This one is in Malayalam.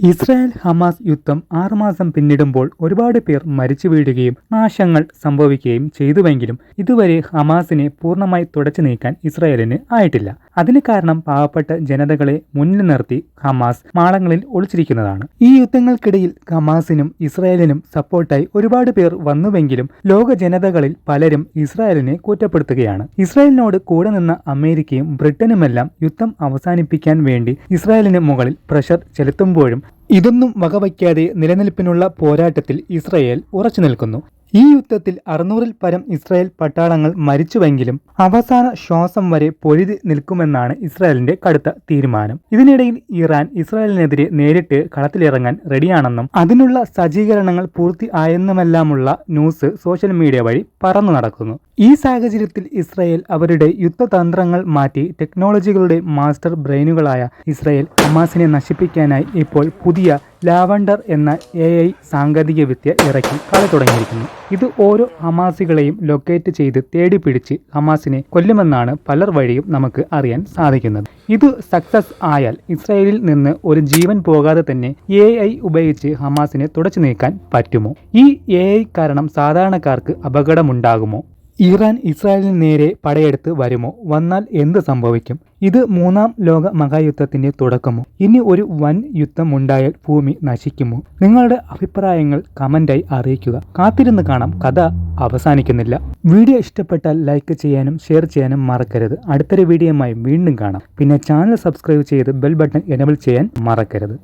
ഇസ്രായേൽ ഹമാസ് യുദ്ധം ആറുമാസം പിന്നിടുമ്പോൾ ഒരുപാട് പേർ മരിച്ചു വീഴുകയും നാശങ്ങൾ സംഭവിക്കുകയും ചെയ്തുവെങ്കിലും ഇതുവരെ ഹമാസിനെ പൂർണമായി തുടച്ചു നീക്കാൻ ഇസ്രായേലിന് ആയിട്ടില്ല. അതിന് കാരണം പാവപ്പെട്ട ജനതകളെ മുന്നിൽ നിർത്തി ഹമാസ് മാളങ്ങളിൽ ഒളിച്ചിരിക്കുന്നതാണ്. ഈ യുദ്ധങ്ങൾക്കിടയിൽ ഹമാസിനും ഇസ്രായേലിനും സപ്പോർട്ടായി ഒരുപാട് പേർ വന്നുവെങ്കിലും ലോക ജനതകളിൽ പലരും ഇസ്രായേലിനെ കുറ്റപ്പെടുത്തുകയാണ്. ഇസ്രായേലിനോട് കൂടെ നിന്ന അമേരിക്കയും ബ്രിട്ടനുമെല്ലാം യുദ്ധം അവസാനിപ്പിക്കാൻ വേണ്ടി ഇസ്രായേലിന് മുകളിൽ പ്രഷർ ചെലുത്തുമ്പോഴും ഇതൊന്നും വകവയ്ക്കാതെ നിലനിൽപ്പിനുള്ള പോരാട്ടത്തിൽ ഇസ്രായേൽ ഉറച്ചു നിൽക്കുന്നു. ഈ യുദ്ധത്തിൽ അറുന്നൂറിൽ പരം ഇസ്രായേൽ പട്ടാളങ്ങൾ മരിച്ചുവെങ്കിലും അവസാന ശ്വാസം വരെ പൊരുതി നിൽക്കുമെന്നാണ് ഇസ്രായേലിന്റെ കടുത്ത തീരുമാനം. ഇതിനിടയിൽ ഇറാൻ ഇസ്രായേലിനെതിരെ നേരിട്ട് കളത്തിലിറങ്ങാൻ റെഡിയാണെന്നും അതിനുള്ള സജ്ജീകരണങ്ങൾ പൂർത്തി ആയെന്നുമെല്ലാമുള്ള ന്യൂസ് സോഷ്യൽ മീഡിയ വഴി പറന്നു നടക്കുന്നു. ഈ സാഹചര്യത്തിൽ ഇസ്രായേൽ അവരുടെ യുദ്ധതന്ത്രങ്ങൾ മാറ്റി ടെക്നോളജികളുടെ മാസ്റ്റർ ബ്രെയിനുകളായ ഇസ്രായേൽ ഹമാസിനെ നശിപ്പിക്കാനായി ഇപ്പോൾ പുതിയ ലാവണ്ടർ എന്ന എ ഐ സാങ്കേതികവിദ്യ ഇറക്കി കളി തുടങ്ങിയിരിക്കുന്നു. ഇത് ഓരോ ഹമാസികളെയും ലൊക്കേറ്റ് ചെയ്ത് തേടി പിടിച്ച് ഹമാസിനെ കൊല്ലുമെന്നാണ് പലർ വഴിയും നമുക്ക് അറിയാൻ സാധിക്കുന്നത്. ഇത് സക്സസ് ആയാൽ ഇസ്രായേലിൽ നിന്ന് ഒരു ജീവൻ പോകാതെ തന്നെ എ ഐ ഉപയോഗിച്ച് ഹമാസിനെ തുടച്ചു നീക്കാൻ പറ്റുമോ? ഈ എ ഐ കാരണം സാധാരണക്കാർക്ക് അപകടമുണ്ടാകുമോ? ഇറാൻ ഇസ്രായേലിന് നേരെ പടയെടുത്ത് വരുമോ? വന്നാൽ എന്ത് സംഭവിക്കും? ഇത് മൂന്നാം ലോക മഹായുദ്ധത്തിന്റെ തുടക്കമോ? ഇനി ഒരു വൻ യുദ്ധം ഉണ്ടായാൽ ഭൂമി നശിക്കുമോ? നിങ്ങളുടെ അഭിപ്രായങ്ങൾ കമന്റായി അറിയിക്കുക. കാത്തിരുന്ന് കാണാം. കഥ അവസാനിക്കുന്നില്ല. വീഡിയോ ഇഷ്ടപ്പെട്ടാൽ ലൈക്ക് ചെയ്യാനും ഷെയർ ചെയ്യാനും മറക്കരുത്. അടുത്തൊരു വീഡിയോയുമായി വീണ്ടും കാണാം. പിന്നെ ചാനൽ സബ്സ്ക്രൈബ് ചെയ്ത് ബെൽ ബട്ടൺ എനബിൾ ചെയ്യാൻ മറക്കരുത്.